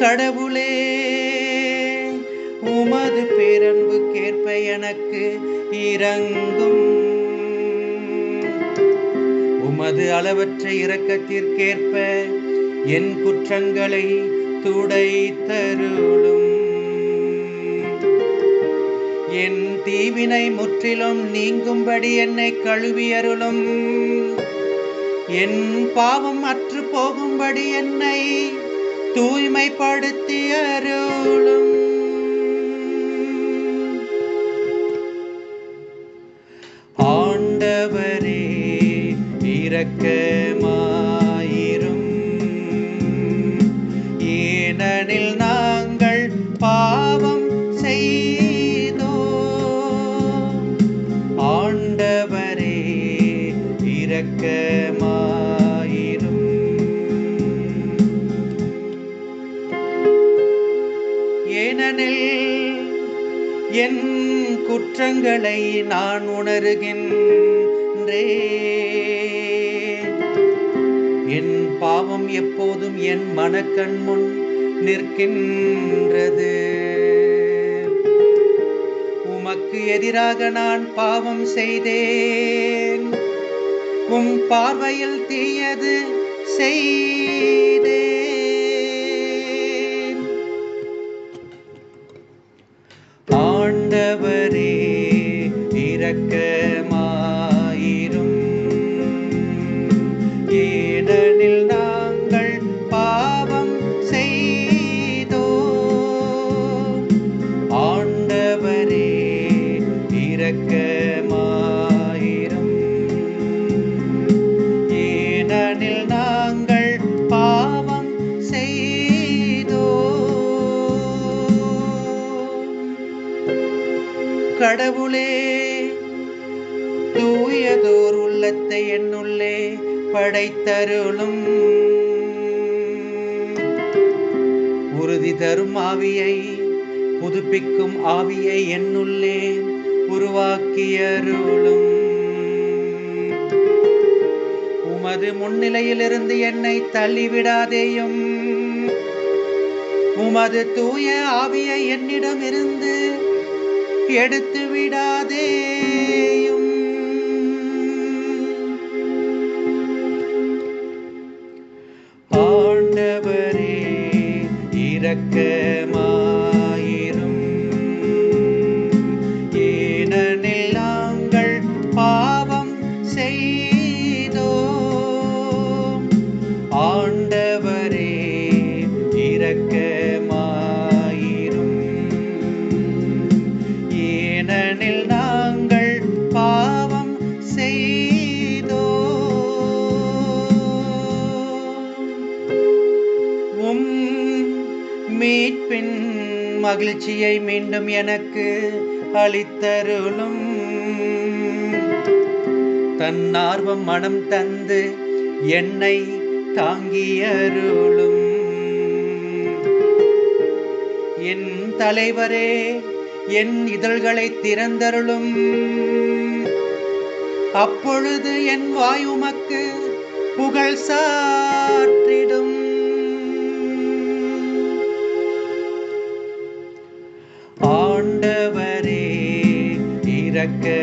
கடவுளே உமது பேரன்பு கேற்ப எனக்கு இறங்கும் உமது அளவற்ற இரக்கத்திற்கேற்ப என் குற்றங்களை துடைத்தருளும். என் தீவினை முற்றிலும் நீங்கும்படி என்னை கழுவியருளும். என் பாவம் அற்று போகும்படி என்னை தூய்மைப்படுத்தி அருளும் ஆண்டவரே இறக்க ஏனெனில் என் குற்றங்களை நான் உணர்கின்றேன். என் பாவம் எப்போதும் என் மனக்கண் முன் நிற்கின்றது. உமக்கு எதிராக நான் பாவம் செய்தேன். உம் பார்வையில் தீயது செய்தேன். இரக்கமாயிரும் ஏனெனில் நாங்கள் பாவம் செய்தோ. கடவுளே தூயதோர் உள்ளத்தை என்னுள்ளே படைத்தருளும். உறுதி தரும் ஆவியை புதுப்பிக்கும் ஆவியை என்னுள்ளே உருவாக்கியருளும். உமது முன்னிலையிலிருந்து என்னை தள்ளிவிடாதேயும். உமது தூய ஆவியை என்னிடமிருந்து எடுத்து விடாதேயும் ஆண்டவரே இரக்கமாயிரும் பின் மகிழ்ச்சியை மீண்டும் எனக்கு அளித்தருளும். தன்னார்வம் மனம் தந்து என்னை தாங்கியருளும். என் தலைவரே என் இதழ்களை திறந்தருளும். அப்பொழுது என் வாயுமக்கு புகழ் சாற்றிடும் que